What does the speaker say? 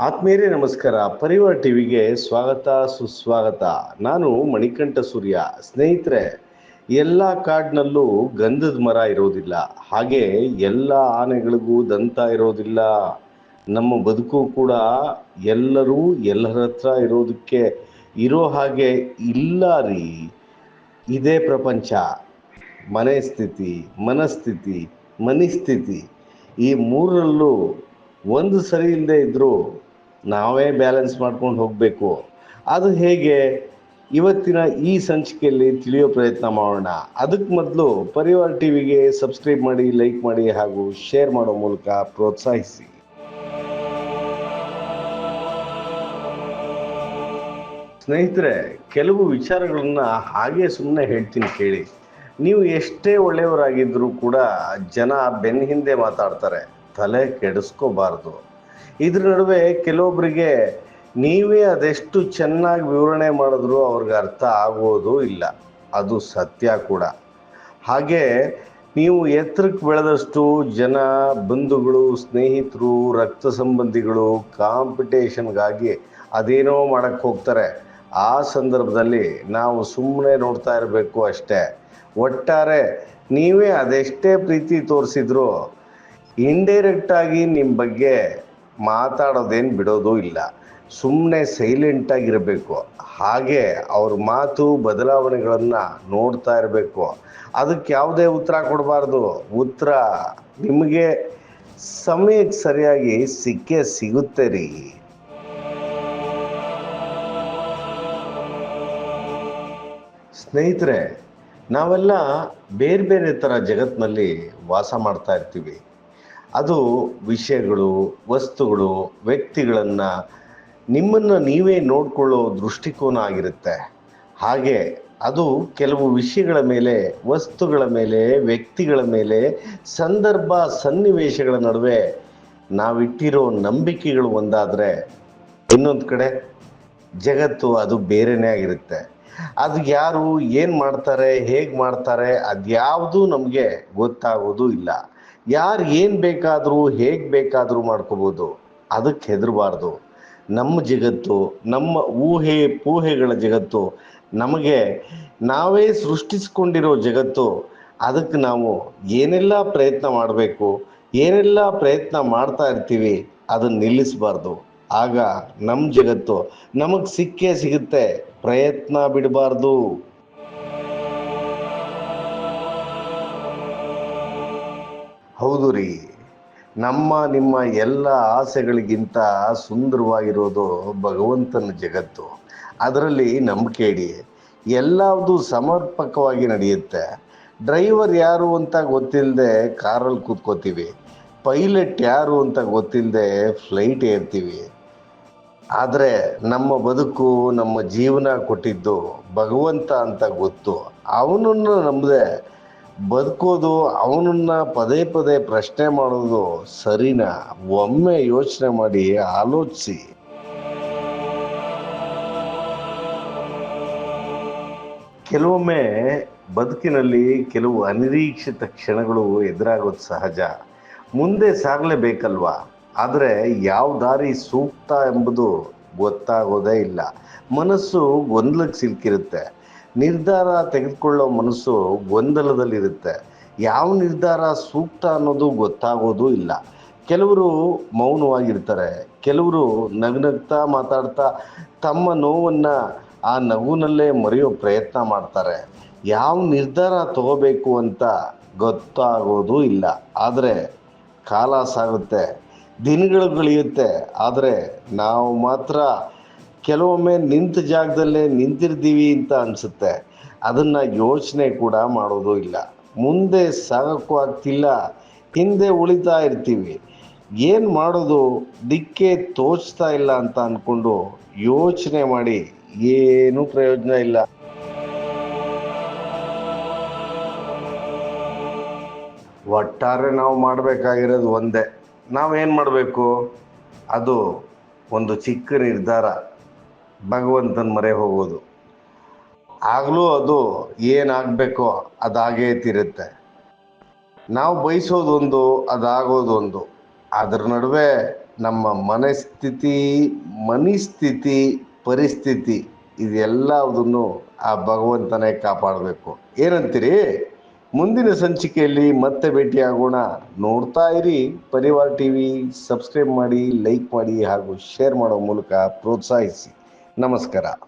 ಆತ್ಮೀಯರೇ, ನಮಸ್ಕಾರ. ಪರಿವಾರ ಟಿವಿಗೆ ಸ್ವಾಗತ, ಸುಸ್ವಾಗತ. ನಾನು ಮಣಿಕಂಠ ಸೂರ್ಯ ಸ್ನೇಹಿತರೆ, ಎಲ್ಲ ಕಾಡಿನಲ್ಲೂ ಗಂಧದ ಮರ ಇರೋದಿಲ್ಲ. ಹಾಗೆ ಎಲ್ಲ ಆನೆಗಳಿಗೂ ದಂತ ಇರೋದಿಲ್ಲ. ನಮ್ಮ ಬದುಕು ಕೂಡ ಎಲ್ಲರೂ ಎಲ್ಲರ ಹತ್ರ ಇರೋದಕ್ಕೆ ಇರೋ ಹಾಗೆ ಇಲ್ಲ ರೀ. ಇದೇ ಪ್ರಪಂಚ. ಮನೆ ಸ್ಥಿತಿ, ಮನಸ್ಥಿತಿ ಮನಸ್ಥಿತಿ ಈ ಮೂರರಲ್ಲೂ ಒಂದು ಸರಿ ಇಲ್ಲದೆ ಇದ್ದರೂ ನಾವೇ ಬ್ಯಾಲೆನ್ಸ್ ಮಾಡ್ಕೊಂಡು ಹೋಗಬೇಕು. ಅದು ಹೇಗೆ? ಇವತ್ತಿನ ಈ ಸಂಚಿಕೆಯಲ್ಲಿ ತಿಳಿಯೋ ಪ್ರಯತ್ನ ಮಾಡೋಣ. ಅದಕ್ಕೆ ಮೊದಲು ಪರಿವಾರ ಟಿವಿಗೆ ಸಬ್ಸ್ಕ್ರೈಬ್ ಮಾಡಿ ಲೈಕ್ ಮಾಡಿ ಹಾಗೂ ಶೇರ್ ಮಾಡೋ ಮೂಲಕ ಪ್ರೋತ್ಸಾಹಿಸಿ. ಸ್ನೇಹಿತರೆ, ಕೆಲವು ವಿಚಾರಗಳನ್ನ ಹಾಗೆ ಸುಮ್ಮನೆ ಹೇಳ್ತೀನಿ ಕೇಳಿ. ನೀವು ಎಷ್ಟೇ ಒಳ್ಳೆಯವರಾಗಿದ್ದರೂ ಕೂಡ ಜನ ಬೆನ್ನ ಹಿಂದೆ ಮಾತಾಡ್ತಾರೆ. ತಲೆ ಕೆಡಿಸ್ಕೋಬಾರ್ದು. ಇದ್ರ ನಡುವೆ ಕೆಲವೊಬ್ಬರಿಗೆ ನೀವೇ ಅದೆಷ್ಟು ಚೆನ್ನಾಗಿ ವಿವರಣೆ ಮಾಡಿದ್ರು ಅವ್ರಿಗೆ ಅರ್ಥ ಆಗೋದು ಇಲ್ಲ. ಅದು ಸತ್ಯ ಕೂಡ. ಹಾಗೆ ನೀವು ಎತ್ತರಕ್ಕೆ ಬೆಳೆದಷ್ಟು ಜನ, ಬಂಧುಗಳು, ಸ್ನೇಹಿತರು, ರಕ್ತ ಸಂಬಂಧಿಗಳು ಕಾಂಪಿಟೇಷನ್ಗಾಗಿ ಅದೇನೋ ಮಾಡಕ್ಕೆ ಹೋಗ್ತಾರೆ. ಆ ಸಂದರ್ಭದಲ್ಲಿ ನಾವು ಸುಮ್ಮನೆ ನೋಡ್ತಾ ಇರಬೇಕು ಅಷ್ಟೇ. ಒಟ್ಟಾರೆ ನೀವೇ ಅದೆಷ್ಟೇ ಪ್ರೀತಿ ತೋರಿಸಿದ್ರು ಇಂಡೈರೆಕ್ಟಾಗಿ ನಿಮ್ಮ ಬಗ್ಗೆ ಮಾತಾಡೋದೇನು ಬಿಡೋದು ಇಲ್ಲ. ಸುಮ್ಮನೆ ಸೈಲೆಂಟ್ ಆಗಿರಬೇಕು. ಹಾಗೆ ಅವ್ರ ಮಾತು ಬದಲಾವಣೆಗಳನ್ನು ನೋಡ್ತಾ ಇರಬೇಕು. ಅದಕ್ಕೆ ಯಾವುದೇ ಉತ್ತರ ಕೊಡಬಾರ್ದು. ಉತ್ತರ ನಿಮಗೆ ಸಮಯಕ್ಕೆ ಸರಿಯಾಗಿ ಸಿಕ್ಕೇ ಸಿಗುತ್ತೆ ರೀ. ಸ್ನೇಹಿತರೆ, ನಾವೆಲ್ಲ ಬೇರೆ ಬೇರೆ ಥರ ಜಗತ್ತಿನಲ್ಲಿ ವಾಸ ಮಾಡ್ತಾ ಇರ್ತೀವಿ. ಅದು ವಿಷಯಗಳು, ವಸ್ತುಗಳು, ವ್ಯಕ್ತಿಗಳನ್ನು ನಿಮ್ಮನ್ನು ನೀವೇ ನೋಡಿಕೊಳ್ಳೋ ದೃಷ್ಟಿಕೋನ ಆಗಿರುತ್ತೆ. ಹಾಗೆ ಅದು ಕೆಲವು ವಿಷಯಗಳ ಮೇಲೆ, ವಸ್ತುಗಳ ಮೇಲೆ, ವ್ಯಕ್ತಿಗಳ ಮೇಲೆ, ಸಂದರ್ಭ, ಸನ್ನಿವೇಶಗಳ ನಡುವೆ ನಾವಿಟ್ಟಿರೋ ನಂಬಿಕೆಗಳು ಒಂದಾದರೆ ಇನ್ನೊಂದು ಕಡೆ ಜಗತ್ತು ಅದು ಬೇರೆನೇ ಆಗಿರುತ್ತೆ. ಅದು ಯಾರು ಏನು ಮಾಡ್ತಾರೆ, ಹೇಗೆ ಮಾಡ್ತಾರೆ, ಅದ್ಯಾವುದೂ ನಮಗೆ ಗೊತ್ತಾಗೋದು ಇಲ್ಲ. ಯಾರು ಏನು ಬೇಕಾದರೂ, ಹೇಗೆ ಬೇಕಾದರೂ ಮಾಡ್ಕೋಬಹುದು ಅದಕ್ಕೆ ಹೆದರಬಾರ್ದು. ನಮ್ಮ ಜಗತ್ತು, ನಮ್ಮ ಊಹೆ, ಪೂಹೆಗಳ ಜಗತ್ತು, ನಮಗೆ ನಾವೇ ಸೃಷ್ಟಿಸಿಕೊಂಡಿರೋ ಜಗತ್ತು ಅದಕ್ಕೆ ನಾವು ಏನೆಲ್ಲ ಪ್ರಯತ್ನ ಮಾಡಬೇಕು, ಏನೆಲ್ಲ ಪ್ರಯತ್ನ ಮಾಡ್ತಾ ಇರ್ತೀವಿ ಅದನ್ನು ನಿಲ್ಲಿಸಬಾರ್ದು. ಆಗ ನಮ್ಮ ಜಗತ್ತು ನಮಗೆ ಸಿಕ್ಕೇ ಸಿಗುತ್ತೆ. ಪ್ರಯತ್ನ ಬಿಡಬಾರ್ದು. ಹೌದು ರೀ. ನಮ್ಮ, ನಿಮ್ಮ ಎಲ್ಲ ಆಸೆಗಳಿಗಿಂತ ಸುಂದರವಾಗಿರೋದು ಭಗವಂತನ ಜಗತ್ತು. ಅದರಲ್ಲಿ ನಂಬಿಕೆ ಇಡಿ. ಎಲ್ಲವೂ ಸಮರ್ಪಕವಾಗಿ ನಡೆಯುತ್ತೆ. ಡ್ರೈವರ್ ಯಾರು ಅಂತ ಗೊತ್ತಿಲ್ಲದೆ ಕಾರಲ್ಲಿ ಕೂತ್ಕೋತೀವಿ. ಪೈಲಟ್ ಯಾರು ಅಂತ ಗೊತ್ತಿಲ್ಲದೆ ಫ್ಲೈಟ್ ಏರ್ತೀವಿ. ಆದರೆ ನಮ್ಮ ಬದುಕು, ನಮ್ಮ ಜೀವನ ಕೊಟ್ಟಿದ್ದು ಭಗವಂತ ಅಂತ ಗೊತ್ತು. ಅವನನ್ನು ನಂಬದೆ ಬದುಕೋದು, ಅವನನ್ನ ಪದೇ ಪದೇ ಪ್ರಶ್ನೆ ಮಾಡೋದು ಸರಿನಾ? ಒಮ್ಮೆ ಯೋಚನೆ ಮಾಡಿ ಆಲೋಚಿಸಿ. ಕೆಲವೊಮ್ಮೆ ಬದುಕಿನಲ್ಲಿ ಕೆಲವು ಅನಿರೀಕ್ಷಿತ ಕ್ಷಣಗಳು ಎದುರಾಗೋದು ಸಹಜ. ಮುಂದೆ ಸಾಗಲೇಬೇಕಲ್ವಾ? ಆದರೆ ಯಾವ ದಾರಿ ಸೂಕ್ತ ಎಂಬುದು ಗೊತ್ತಾಗೋದೇ ಇಲ್ಲ. ಮನಸ್ಸು ಗೊಂದಲಕ್ಕೆ ಸಿಲುಕಿರುತ್ತೆ. ನಿರ್ಧಾರ ತೆಗೆದುಕೊಳ್ಳೋ ಮನಸ್ಸು ಗೊಂದಲದಲ್ಲಿರುತ್ತೆ. ಯಾವ ನಿರ್ಧಾರ ಸೂಕ್ತ ಅನ್ನೋದು ಗೊತ್ತಾಗೋದು ಇಲ್ಲ. ಕೆಲವರು ಮೌನವಾಗಿರ್ತಾರೆ. ಕೆಲವರು ನಗ್ನಗ್ತಾ ಮಾತಾಡ್ತಾ ತಮ್ಮ ನೋವನ್ನು ಆ ನಗುನಲ್ಲೇ ಮರೆಯೋ ಪ್ರಯತ್ನ ಮಾಡ್ತಾರೆ. ಯಾವ ನಿರ್ಧಾರ ತಗೋಬೇಕು ಅಂತ ಗೊತ್ತಾಗೋದು ಇಲ್ಲ. ಆದರೆ ಕಾಲ ಸಾಗುತ್ತೆ ದಿನಗಳು ಕಳೆಯುತ್ತೆ. ಆದರೆ ನಾವು ಮಾತ್ರ ಕೆಲವೊಮ್ಮೆ ನಿಂತ ಜಾಗದಲ್ಲೇ ನಿಂತಿರ್ತೀವಿ ಅಂತ ಅನಿಸುತ್ತೆ. ಅದನ್ನು ಯೋಚನೆ ಕೂಡ ಮಾಡೋದು ಇಲ್ಲ. ಮುಂದೆ ಸಾಗಕ್ಕೂ ಆಗ್ತಿಲ್ಲ. ಹಿಂದೆ ಉಳಿತಾ ಇರ್ತೀವಿ. ಏನು ಮಾಡೋದು? ದಿಕ್ಕೆ ತೋಚ್ತಾ ಇಲ್ಲ ಅಂತ ಅಂದ್ಕೊಂಡು ಯೋಚನೆ ಮಾಡಿ ಏನೂ ಪ್ರಯೋಜನ ಇಲ್ಲ. ಒಟ್ಟಾರೆ ನಾವು ಮಾಡಬೇಕಾಗಿರೋದು ಒಂದೇ. ನಾವೇನು ಮಾಡಬೇಕು? ಅದು ಒಂದು ಚಿಕ್ಕ ನಿರ್ಧಾರ. ಭಗವಂತನ ಮೊರೆ ಹೋಗೋದು. ಆಗಲೂ ಅದು ಏನಾಗಬೇಕೋ ಅದಾಗೇ ತಿರುತ್ತೆ. ನಾವು ಬಯಸೋದೊಂದು, ಅದಾಗೋದೊಂದು. ಅದ್ರ ನಡುವೆ ನಮ್ಮ ಮನಸ್ಥಿತಿ ಮನಸ್ಥಿತಿ, ಪರಿಸ್ಥಿತಿ ಇದೆಲ್ಲದನ್ನು ಆ ಭಗವಂತನೇ ಕಾಪಾಡಬೇಕು. ಏನಂತೀರಿ? ಮುಂದಿನ ಸಂಚಿಕೆಯಲ್ಲಿ ಮತ್ತೆ ಭೇಟಿಯಾಗೋಣ. ನೋಡ್ತಾ ಇರಿ. ಪರಿವಾರ್ ಟಿವಿ, ಸಬ್ಸ್ಕ್ರೈಬ್ ಮಾಡಿ, ಲೈಕ್ ಮಾಡಿ ಹಾಗೂ ಶೇರ್ ಮಾಡೋ ಮೂಲಕ ಪ್ರೋತ್ಸಾಹಿಸಿ. ನಮಸ್ಕಾರ.